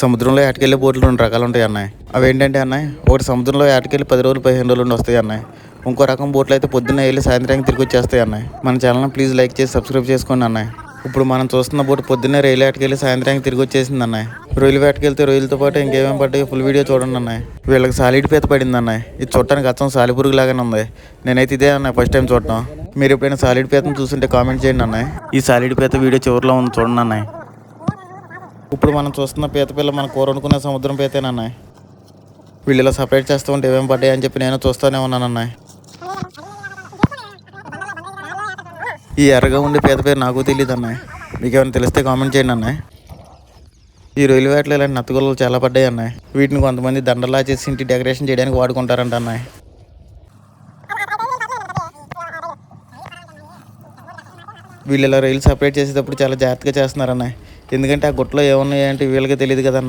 సముద్రంలో ఏటకెళ్ళే బోట్లు రెండు రకాలు ఉంటాయి అన్నాయి అవి ఏంటంటే అన్నాయి ఒకటి సముద్రంలో ఏటకెళ్ళి పది రోజులు పదిహేను రోజులు వస్తాయి అన్నాయి ఇంకో రకం బోట్లు అయితే పొద్దున్న వెళ్ళి సాయంత్రానికి తిరిగి వచ్చేస్తాయి అన్నాయి మన ఛానల్ని ప్లీజ్ లైక్ చేసి సబ్స్క్రైబ్ చేసుకోండి అన్నాయి ఇప్పుడు మనం చూస్తున్న బోట్ పొద్దున్నే రైలు ఏటకెళ్ళి సాయంత్రానికి తిరిగి వచ్చేసింది అన్నాయి రొయ్యలు వేటకెళ్తే రొయ్యలతో పాటు ఇంకేమేం పడ్డాయి ఫుల్ వీడియో చూడండి అన్నాయి వీళ్ళకి సాలిడ్ పీత పడింది అన్నాయి ఇది చూడటానికి అచ్చం సాలిపురుగు లాగానే ఉంది. నేనైతే ఇదే అన్నయ్య ఫస్ట్ టైం చూడటం. మీరు ఎప్పుడైనా సాలిడ్ పీతను చూస్తుంటే కామెంట్ చేయండి అన్నాయి ఈ సాలిడ్ పీత వీడియో చివరిలో ఉంది చూడండి అన్నాయి ఇప్పుడు మనం చూస్తున్న పీత పిల్ల మన కూర వండుకునే సముద్రం పీతేనన్నాయి వీళ్ళు ఇలా సపరేట్ చేస్తూ ఉంటే ఏమేమి పడ్డాయి అని చెప్పి నేను చూస్తూనే ఉన్నానన్నాయి ఈ ఎర్రగా ఉండే పీత పేరు నాకు తెలియదు అన్నాయి మీకు ఏమైనా తెలిస్తే కామెంట్ చేయండి అన్నాయి ఈ రొయ్యలు వేటలో ఇలాంటి నత్తగుల్లలు చాలా పడ్డాయి అన్నాయి వీటిని కొంతమంది దండలా చేసి ఇంటి డెకరేషన్ చేయడానికి వాడుకుంటారంట అన్నాయి వీళ్ళు ఇలా రైలు సపరేట్ చేసేటప్పుడు చాలా జాగ్రత్తగా చేస్తున్నారన్నాయి ఎందుకంటే ఆ గుట్టలో ఏమున్నాయి అంటే వీళ్ళకి తెలియదు కదా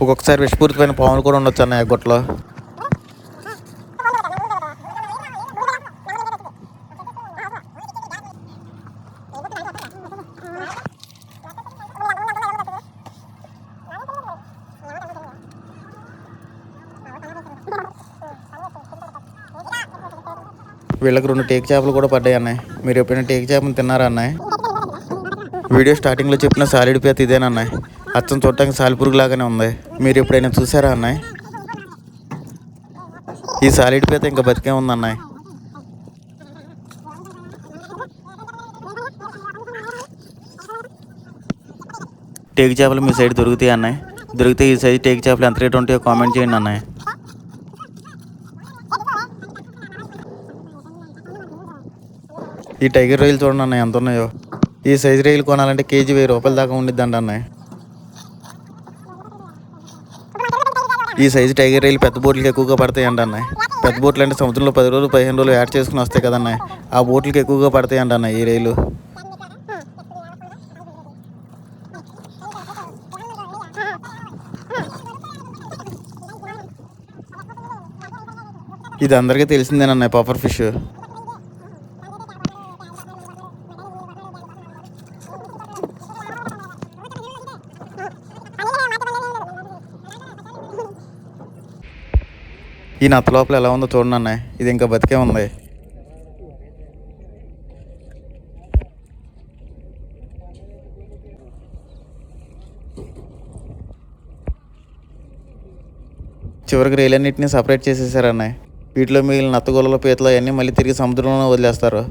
ఒక్కొక్కసారి విషపూరితమైన పాములు కూడా ఉండొచ్చు అన్న ఆ గుట్టలో. వీళ్ళకి రెండు టేక్ చేపలు కూడా పడ్డాయి అన్నాయి మీరు ఎప్పుడైనా టేక్ చేపలు తిన్నారా అన్నాయి వీడియో స్టార్టింగ్లో చెప్పిన సాలిడ్ పేత ఇదేనా అన్నయ్య అచ్చం చూడటానికి సాలిపురుగు లాగానే ఉంది. మీరు ఎప్పుడైనా చూసారా అన్నాయి ఈ సాలిడ్ పేత ఇంకా బతికే ఉంది టేక్ చేపలు మీ సైడ్ దొరుకుతాయి అన్నాయి దొరికితే ఈ సైజ్ టేక్ చేపలు ఎంత రేట్ ఉంటాయో కామెంట్ చేయండి అన్నాయి ఈ టైగర్ రొయ్యలు చూడండి అన్న ఎంత ఉన్నాయో. ఈ సైజు రైలు కొనాలంటే కేజీ వెయ్యి రూపాయల దాకా ఉండిద్దండి అన్నయ్య. ఈ సైజు టైగర్ రైలు పెద్ద బోట్లకి ఎక్కువగా పడతాయి అండి అన్నయ్య. పెద్ద బోట్లు అంటే సముద్రంలో పది రోజులు పదిహేను రోజులు యాడ్ చేసుకుని వస్తాయి కదన్నయ్య ఆ బోట్లకి ఎక్కువగా పడతాయి అండి అన్నయ్య ఈ రైలు ఇది అందరికీ తెలిసిందేనన్నయ్య పాపర్ ఫిష్ ఈ నత్త లోపల ఎలా ఉందో చూడండి అన్నయ్య. ఇది ఇంకా బతికే ఉంది. చివరికి రైలన్నింటినీ సపరేట్ చేసేసారు వీటిలో మిగిలిన నత్తగొల్లల పీతలు అవన్నీ మళ్ళీ తిరిగి సముద్రంలో వదిలేస్తారు.